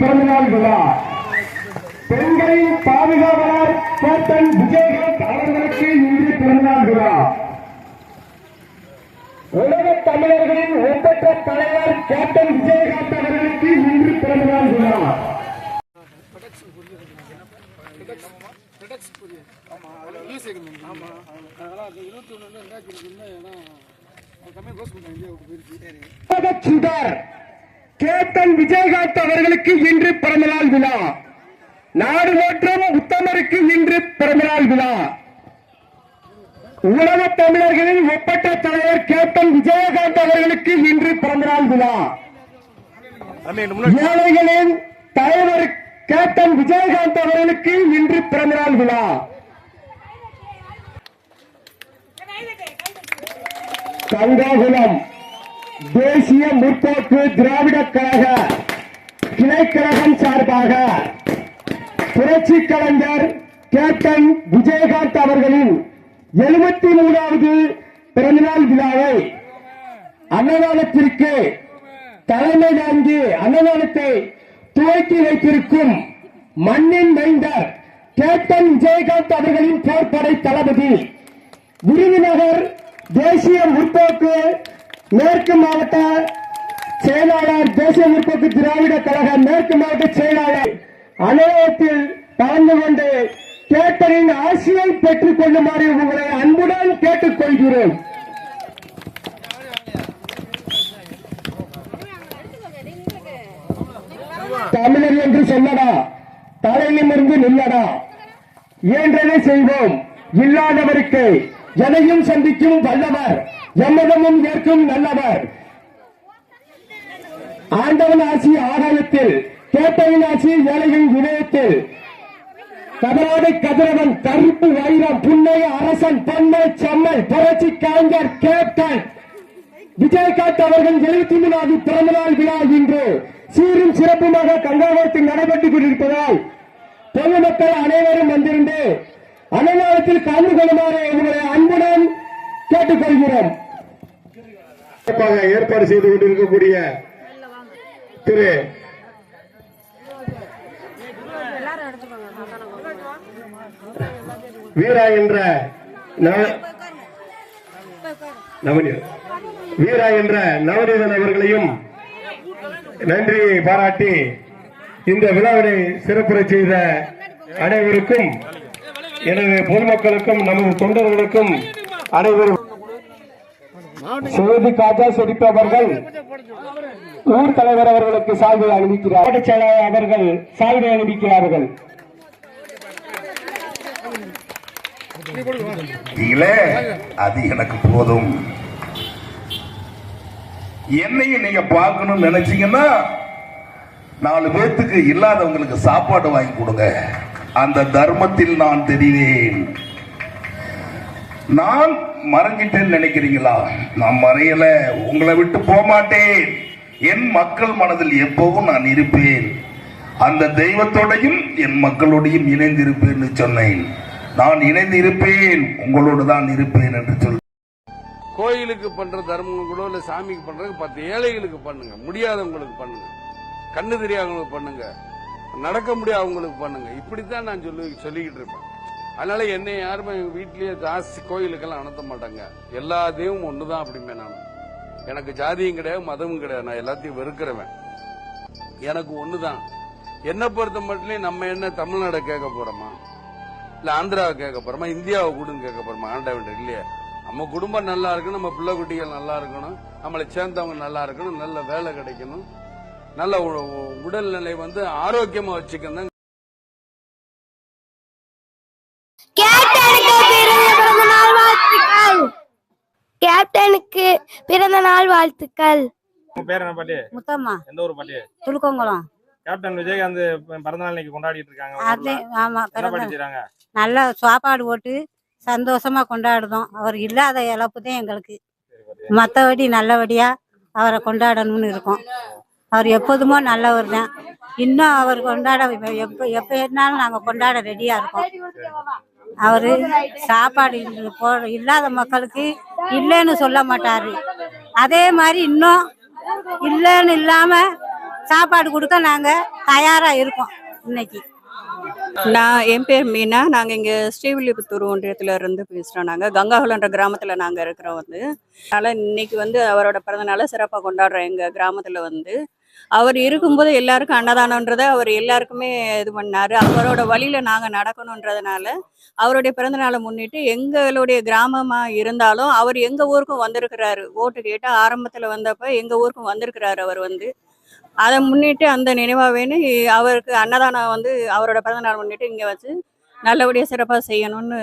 பிறந்தநாள் விழா. பெண்களை பாதுகாவலர் கேப்டன் விஜயகாந்த் அவர்களுக்கு இன்று பிறந்தநாள் விழா. உலக தமிழர்களின் ஒப்பற்ற தலைவர் கேப்டன் விஜயகாந்த் அவர்களுக்கு இன்று பிறந்தநாள் விழா. உலகச் சுடர் கேப்டன் விஜயகாந்த் அவர்களுக்கு இன்று பிறந்தநாள் விழா. நாடு மற்றும் உத்தமருக்கு இன்று பிறந்தநாள் விழா. உலக தமிழர்களின் ஒப்பற்ற தலைவர் கேப்டன் விஜயகாந்த் அவர்களுக்கு இன்று பிறந்தநாள் விழா. ஏழைகளின் தலைவர் கேப்டன் விஜயகாந்த் அவர்களுக்கு இன்று பிறந்தநாள் விழா. கங்காகுளம் தேசிய முற்போக்கு திராவிட கழக கிளைக்கழகம் சார்பாக புரட்சி கலைஞர் கேப்டன் விஜயகாந்த் அவர்களின் எழுபத்தி மூணாவது பிறந்தநாள் விழாவை அன்னதானத்திற்கு தலைமை தாங்கி அன்னதானத்தை துவக்கி வைத்திருக்கும் மண்ணின் மைந்தர் கேப்டன் விஜயகாந்த் அவர்களின் போர்படை தளபதி விருதுநகர் தேசிய முற்போக்கு மேற்கு மாவட்ட செயலாளர் தேசிய முற்போக்கு திராவிட கழக மேற்கு மாவட்ட செயலாளர் அலுவலகத்தில் கலந்து கொண்டு கேட்டரின் ஆசியை பெற்றுக் கொள்ளுமாறு உங்களை அன்புடன் கேட்டுக்கொள்கிறோம் தமிழர் என்று சொல்லடா தலையிலிருந்து நில்லடா. இயன்றதை செய்வோம். இல்லாதவருக்கு எதையும் சந்திக்கும் வல்லவர் எம்மதமும் ஏற்கும் நல்லவர். ஆண்டவன் ஆசி ஆகாயத்தில் கேட்டவன் ஆசி ஏழையின் இதயத்தில் கதராடை கதிரவன் கருப்பு வைரம் புன்னை அரசன் பன்மை செம்மல் புரட்சி கலைஞர் கேப்டன். விஜயகாந்த் அவர்கள் எழுபத்தி மூணாவது பிறந்தநாள் விழா இன்று சீரும் சிறப்புமாக கங்காவரத்தில் நடைபெற்றுக் கொண்டிருப்பதால் பொதுமக்கள் அனைவரும் வந்திருந்து அன்னதானத்தில் கலந்து கொள்ளுமாறு உங்களை அன்புடன் கேட்டுக்கொள்கிறோம். ஏற்பாடு செய்து கொண்டிருக்கக்கூடிய திரு வீரா என்ற வீரா என்ற நவநீதன் அவர்களையும் நன்றி பாராட்டி இந்த விழாவினை சிறப்புற செய்த அனைவருக்கும் எனவே பொதுமக்களுக்கும் நமது தொண்டர்களுக்கும் அனைவரும் செய்தி காஜா செடிப்பவர்கள் ஊர் தலைவர் அவர்களுக்கு சால்வை அணிவிக்கிறார். செயலாளர் அவர்கள் சால்வை அணிவிக்கிறார்கள். அது எனக்கு போதும். என்னையும் நீங்க பார்க்கணும்னு நினைச்சீங்கன்னா நாலு பேர்த்துக்கு இல்லாதவங்களுக்கு சாப்பாடு வாங்கி கொடுங்க. அந்த தர்மத்தில் நான் தெரிவேன். நான் மறைஞ்சிட்டேன்னு நினைக்கிறீங்களா? நான் மறையல உங்களை விட்டு போக மாட்டேன் என் மக்கள் மனதில் எப்பவும் நான் இருப்பேன். அந்த தெய்வத்தோடையும் என் மக்களோடையும் இணைந்திருப்பேன்னு சொன்னேன். நான் இணைந்து இருப்பேன் உங்களோடு தான் இருப்பேன் என்று சொல். கோயிலுக்கு பண்ற தர்மம் கூட இல்ல சாமிக்கு பண்றது பத்து ஏழைகளுக்கு பண்ணுங்க. முடியாதவங்களுக்கு பண்ணுங்க. கண்ணு தெரியாதவங்களுக்கு பண்ணுங்க. நடக்க முடியாதவங்களுக்கு பண்ணுங்க. இப்படித்தான் நான் சொல்லி சொல்லிக்கிட்டு இருப்பேன். அதனால என்னை யாருமே எங்க வீட்லயே ஜாஸ்தி கோயிலுக்கெல்லாம் அனுப்ப மாட்டாங்க. எல்லா தெய்வமும் ஒண்ணுதான் அப்படிமே நான். எனக்கு ஜாதியும் கிடையாது மதமும் கிடையாது. நான் எல்லாத்தையும் வெறுக்கிறவன். எனக்கு ஒண்ணுதான். என்ன பொறுத்த மட்டும் நம்ம என்ன தமிழ்நாடை கேட்க போறோமா? இல்ல ஆந்திராவை கேட்க போறோமா? இந்தியாவை கூடன்னு கேட்க போறோமா? ஆண்டவன் இல்லையா. நம்ம குடும்பம் நல்லா இருக்கணும் நம்ம பிள்ளை குட்டிகள் நல்லா இருக்கணும் நம்மளை சேர்ந்தவங்க நல்லா இருக்கணும் நல்ல வேலை கிடைக்கணும். நல்ல உடல்நிலை வந்து ஆரோக்கியமா வச்சுக்கணும் கேப்டனுக்கு பிறந்த நாள் வாழ்த்துக்கள். உங்க பேர் என்ன பாட்டி? முத்தம்மா. எந்த ஊர் பாட்டி? துலுக்கங்குளம். கேப்டன் விஜயகாந்த் பிறந்த நாள் இன்னைக்கு கொண்டாடிட்டு இருக்காங்க. ஆமா நல்ல சாப்பாடு போட்டு சந்தோஷமா கொண்டாடுதோம் அவர் இல்லாத இழப்பு தான் எங்களுக்கு மற்றபடி நல்லபடியா அவரை கொண்டாடணும்னு இருக்கோம். அவர் எப்போதுமோ நல்லவர் தான். இன்னும் அவர் கொண்டாட எப்போ எப்போ இருந்தாலும் நாங்கள் கொண்டாட ரெடியா இருக்கோம். அவர் சாப்பாடு போ- இல்லாத மக்களுக்கு இல்லைன்னு சொல்ல மாட்டார். அதே மாதிரி இன்னும் இல்லைன்னு இல்லாம சாப்பாடு கொடுக்க நாங்க தயாராக இருக்கோம் இன்னைக்கு. நான் என் பேர் மீனா. நாங்கள் இங்கே ஸ்ரீவில்லிபுத்தூர் ஒன்றியத்தில் இருந்து பேசுகிறோம் நாங்கள் கங்காகுலன்ற கிராமத்தில் நாங்கள் இருக்கிறோம் வந்து. அதனால் இன்னைக்கு வந்து அவரோட பிறந்தநாளை சிறப்பாக கொண்டாடுறோம் எங்கள் கிராமத்தில் வந்து. அவர் இருக்கும்போது எல்லாருக்கும் அன்னதானன்றதை அவர் எல்லாருக்குமே இது பண்ணார். அவரோட வழியில் நாங்கள் நடக்கணுன்றதுனால அவருடைய பிறந்தநாளை முன்னிட்டு எங்களுடைய கிராமமாக இருந்தாலும் அவர் எங்கள் ஊருக்கும் வந்திருக்கிறாரு. ஓட்டு கேட்டு ஆரம்பத்தில் வந்தப்போ எங்கள் ஊருக்கும் வந்திருக்கிறாரு அவர் வந்து. அதை முன்னிட்டு அந்த நினைவாவேன்னு அவருக்கு அன்னதானம் வந்து அவரோட பிறந்தநாள் முன்னிட்டு இங்கே வச்சு நல்லபடியாக சிறப்பாக செய்யணும்னு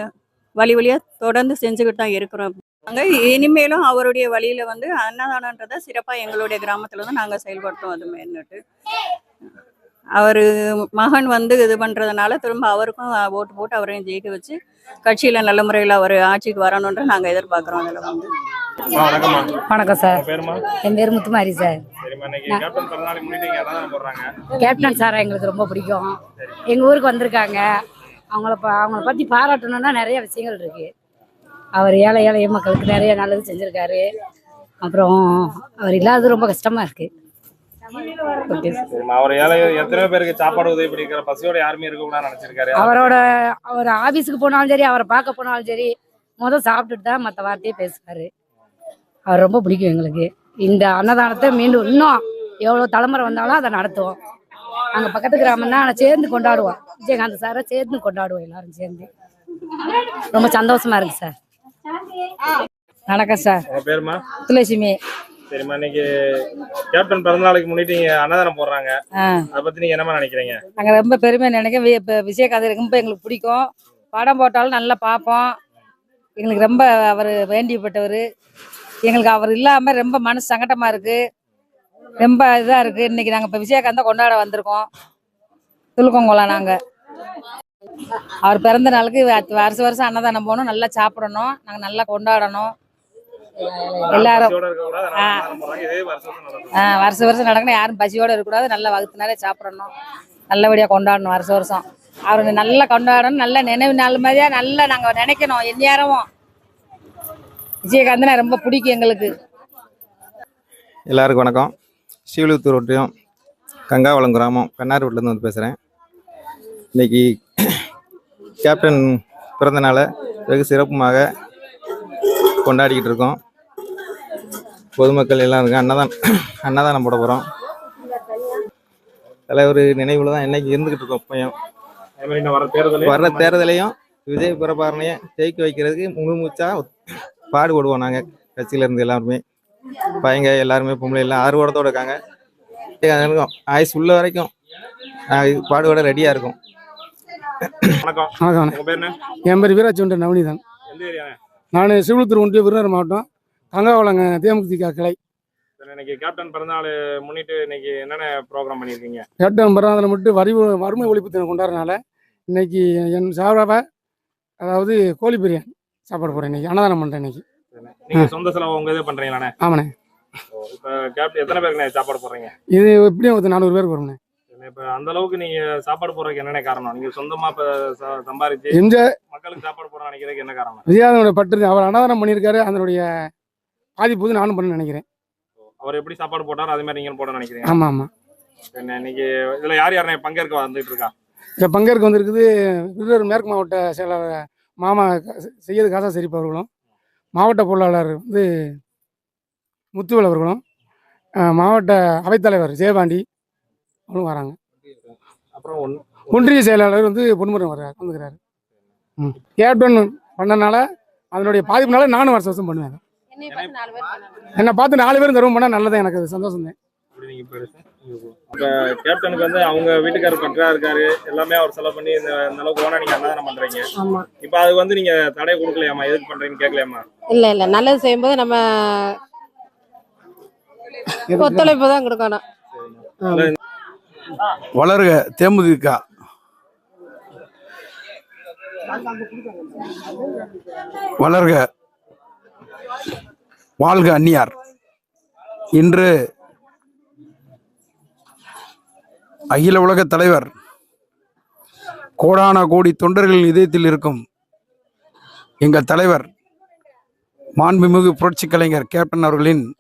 வழி வழியாக தொடர்ந்து செஞ்சுக்கிட்டு தான் இருக்கிறோம். நாங்கள் இனிமேலும் அவருடைய வழியில் வந்து அன்னதானன்றதை சிறப்பாக எங்களுடைய கிராமத்தில் வந்து நாங்கள் செயல்படுத்தோம் அது மேன்னுட்டு. அவர் மகன் வந்து இது பண்ணுறதுனால திரும்ப அவருக்கும் ஓட்டு போட்டு அவரையும் ஜெயிக்க வச்சு கட்சியில் நல்ல முறையில் அவர் ஆட்சிக்கு வரணுன்ற நாங்கள் எதிர்பார்க்குறோம் அதில் வந்து. வணக்கம் சார். என் பேர் முத்துமாரி சார். கேப்டன் சார் எங்களுக்கு ரொம்ப பிடிக்கும். எங்கள் ஊருக்கு வந்திருக்காங்க. அவங்கள ப அவங்கள பற்றி பாராட்டணும்னா நிறைய விஷயங்கள் இருக்கு. அவர் ஏழை ஏழை மக்களுக்கு நிறைய நல்லது செஞ்சுருக்காரு. அப்புறம் அவர் இல்லாதது ரொம்ப கஷ்டமா இருக்கு. Okay sir. சரிம்மா அவர் ஏழை எத்தனையோ பேருக்கு சாப்பாடு உதவி பண்ணிருக்காரு. பசியோட யாருமே இருக்கக்கூடாது நினைச்சிருக்காரு. அவரோட அவர் ஆபீஸுக்கு போனாலும் சரி அவரை பார்க்க போனாலும் சரி முதல் சாப்பிட்டுட்டு தான் மற்ற வார்த்தையே பேசுவார். அவர் ரொம்ப பிடிக்கும் எங்களுக்கு. இந்த அன்னதானத்தை மீண்டும் இன்னும் எவ்வளோ தலைமுறை வந்தாலும் அதை நடத்துவோம். நாங்கள் பக்கத்து கிராமம்னா அதை சேர்ந்து கொண்டாடுவோம். விஜயகாந்த் சாரை சேர்ந்து கொண்டாடுவோம் எல்லாரும் சேர்ந்து. ரொம்ப சந்தோஷமா இருக்கு சார். வணக்கம் சார். பேருமா? துளசிமி சரிம்மா இன்னைக்கு கேப்டன் பிறந்தநாளைக்கு முன்னிட்டு இங்க அன்னதானம் போடுறாங்க. அதை பத்தி நீங்க என்னமா நினைக்கிறீங்க? நாங்கள் ரொம்ப வி- இப்ப விஜயகாந்த் ரொம்ப எங்களுக்கு பிடிக்கும். படம் போட்டாலும் நல்லா பார்ப்போம். எங்களுக்கு ரொம்ப அவர் வேண்டியப்பட்டவர். எங்களுக்கு அவர் இல்லாமல் ரொம்ப மனசு சங்கடமாக இருக்குது ரொம்ப இதாக இருக்குது இன்னைக்கு நாங்கள் இப்போ விஜயகாந்தை கொண்டாட வந்திருக்கோம். துளுக்கங்குளம் நாங்கள் அவர் பிறந்த நாளுக்கு வருஷம் வருஷம் அன்னதானம் போகணும். நல்லா சாப்பிடணும். நாங்கள் நல்லா கொண்டாடணும். எல்லாரும். வருஷம் வருஷம் வருஷம் நடக்கணும் யாரும் பசியோட இருக்கக்கூடாது நல்லா வகுத்து நிறைய சாப்பிடணும். நல்லபடியாக கொண்டாடணும் வருஷம் வருஷம். அவரை நல்லா கொண்டாடணும். நல்ல நினைவு நாள் மாதிரியா நல்லா நாங்கள் நினைக்கணும். எந்நேரமும். விஜயகாந்தனை ரொம்ப பிடிக்கும் எங்களுக்கு. எல்லாருக்கும் வணக்கம். ஸ்ரீவிழுத்தூர் ஒன்றியம் கங்காவளம் கிராமம் கண்ணார் வீட்டிலேருந்து வந்து பேசுகிறேன் இன்னைக்கு கேப்டன் பிறந்தநாளை வெகு சிறப்புமாக கொண்டாடிக்கிட்டு இருக்கோம். பொதுமக்கள் எல்லாம் இருக்கு அன்னதானம் அன்னதானம் போட போகிறோம் தலைவர் நினைவில் தான் என்னைக்கு இருந்துக்கிட்டு இருக்கோம் இப்பயும். வர்ற தேர்தலையும் விஜய் பிரபாரணையை ஜெயிக்க வைக்கிறதுக்கு முழுமூச்சா பாடுபடுவோம் நாங்கள் கட்சியிலேருந்து எல்லாருமே. பையங்க எல்லாருமே பொம்பளை எல்லாம் ஆர்வத்தோட இருக்காங்க. இருக்கும் ஆயுஸ் உள்ள வரைக்கும் பாடுபட ரெடியாக இருக்கும். வணக்கம். வணக்கம். என் பேர் வீராட்சி நவனிதான் எந்த ஏரியா? நான் சிவிலுத்தூர் ஒன்றிய விருதுநகர் மாவட்டம் கங்காவளங்க தேமுதிக கிளை. இன்னைக்கு கேப்டன் பிறந்தநாள் முன்னிட்டு இன்னைக்கு என்னென்ன ப்ரோக்ராம் பண்ணிருக்கீங்க கேப்டன் பிறந்தநாளை மட்டும் வரி வறுமை ஒழிப்பு தினம் கொண்டாடுறதுனால இன்னைக்கு என் சார்பாக அதாவது கோழி பிரியாணி சாப்பாடு போகிறேன் இன்னைக்கு அன்னதானம் பண்ணுறேன் இன்னைக்கு. நீங்க சொந்த செலவு உங்க இதே பண்றீங்களாண்ணே? ஆமாண்ணே. இப்ப கேப்டன் எத்தனை பேருக்கு சாப்பாடு போடுறீங்க? இது எப்படியும் ஒரு நானூறு பேருக்கு வரும்ண்ணே. இப்ப அந்த அளவுக்கு நீங்க சாப்பாடு போடுறதுக்கு என்னென்ன காரணம்? நீங்க சொந்தமா இப்ப சம்பாரிச்சு எம்ஜிஆர் மக்களுக்கு சாப்பாடு போட நினைக்கிறதுக்கு என்ன காரணம்? பட்டு அவர் அன்னதானம் பண்ணியிருக்காரு அதனுடைய பாதிப்பு நானும் பண்ண நினைக்கிறேன். அவர் எப்படி சாப்பாடு போட்டாரோ அதே மாதிரி நீங்க போட நினைக்கிறீங்க? ஆமாம் என்ன இன்னைக்கு இதுல யார் யார் பங்கேற்க வந்துட்டு இருக்கா? பங்கேற்க வந்திருக்குது விருதுநகர் மேற்கு மாவட்ட செயலாளர் மாமா செய்யது காசா செரிப்பு அவர்களும். மாவட்ட பொருளாளர் வந்து முத்துவேல் அவர்களும் மாவட்ட அவைத்தலைவர் ஜெயபாண்டி அவங்களும் வராங்க. அப்புறம் ஒன் ஒன்றிய செயலாளர் வந்து பொன்முருகன் வர்றாரு வந்துக்கிறாரு. ம். கேப்டன் பண்ணனால அதனுடைய பாதிப்புனால நானும் வருஷம் வருஷம் பண்ணுவேன். என்னை பார்த்து நாலு பேரும் தருவம் பண்ணால் நல்லதான் எனக்கு அது சந்தோஷம் தான். கேப்டனுக்கு வந்து அவங்க வீட்டுக்காரர் பற்றா இருக்காரு எல்லாமே அவர் செலவு பண்ணி இந்த அளவுக்கு ஓனா நீங்க அன்னதானம் பண்றீங்க. ஆமா. இப்ப அது வந்து நீங்க தடை கொடுக்கலையாமா எதுக்கு பண்றீங்கன்னு கேட்கலையாமா இல்ல இல்ல. நல்லது செய்யும்போது நம்ம ஒத்துழைப்பு தான் கொடுக்கணும். வளர்க. தேமுதிக. வளர்க. வாழ்க அந்நியார். இன்று அகில உலக தலைவர் கோடான கோடி தொண்டர்களின் இதயத்தில் இருக்கும் எங்கள் தலைவர் மாண்புமிகு புரட்சி கலைஞர் கேப்டன் அவர்களின்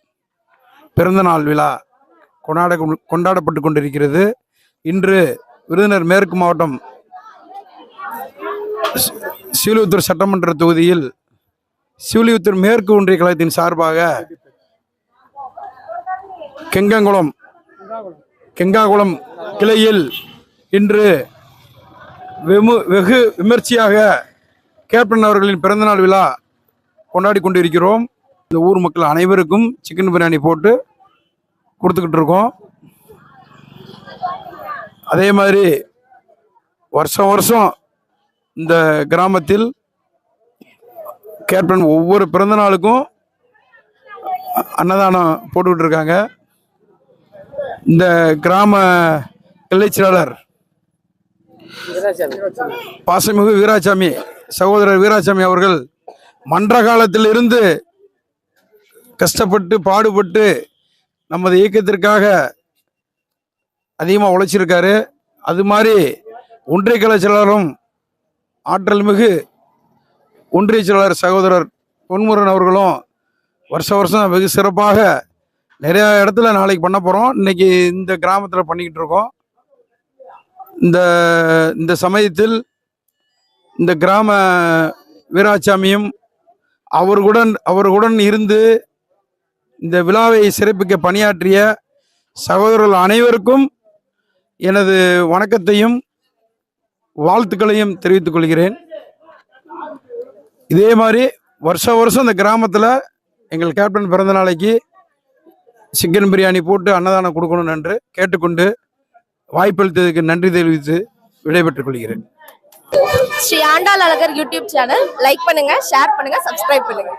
பிறந்தநாள் விழா கொண்டாட கொண்டாடப்பட்டு கொண்டிருக்கிறது. இன்று விருதுநர் மேற்கு மாவட்டம் சீலியுத்தூர் சட்டமன்ற தொகுதியில் சீலியுத்தூர் மேற்கு ஒன்றிய கழகத்தின் சார்பாக கெங்கங்குளம் கெங்காகுளம் கிளையில் இன்று வெமு வெகு விமர்சையாக கேப்டன் அவர்களின் பிறந்தநாள் விழா கொண்டாடி கொண்டிருக்கிறோம். இந்த ஊர் மக்கள் அனைவருக்கும் சிக்கன் பிரியாணி போட்டு கொடுத்துக்கிட்டு இருக்கோம். அதே மாதிரி வருஷம் வருஷம் இந்த கிராமத்தில் கேப்டன் ஒவ்வொரு பிறந்த நாளுக்கும் அன்னதானம் போட்டுக்கிட்டு இருக்காங்க. இந்த கிராம கிளைச் பாசமிகு வீராசாமி சகோதரர் வீராசாமி அவர்கள் மன்ற காலத்தில் இருந்து கஷ்டப்பட்டு பாடுபட்டு நமது இயக்கத்திற்காக அதிகமாக உழைச்சிருக்காரு. அது மாதிரி ஒன்றிய கலை ஆற்றல் மிகு ஒன்றிய செயலாளர் சகோதரர் பொன்முருகன் அவர்களும் வருஷ வருஷம் வெகு சிறப்பாக நிறையா இடத்துல நாளைக்கு பண்ண போகிறோம் இன்றைக்கி இந்த கிராமத்தில் பண்ணிக்கிட்டு இருக்கோம். இந்த இந்த சமயத்தில் இந்த கிராம வீராசாமியும் அவர்களுடன் அவர்களுடன் இருந்து இந்த விழாவை சிறப்பிக்க பணியாற்றிய சகோதரர்கள் அனைவருக்கும் எனது வணக்கத்தையும் வாழ்த்துக்களையும் தெரிவித்துக் கொள்கிறேன். இதே மாதிரி வருஷ வருஷம் இந்த கிராமத்தில் எங்கள் கேப்டன் பிறந்த நாளைக்கு சிக்கன் பிரியாணி போட்டு அன்னதானம் கொடுக்கணும் என்று கேட்டுக்கொண்டு வாய்ப்பளித்ததுக்கு நன்றி தெரிவித்து விடைபெற்றுக் கொள்கிறேன். Shri Andal Azhagar YouTube channel. Like பண்ணுங்க ஷேர் பண்ணுங்க சப்ஸ்கிரைப் பண்ணுங்க.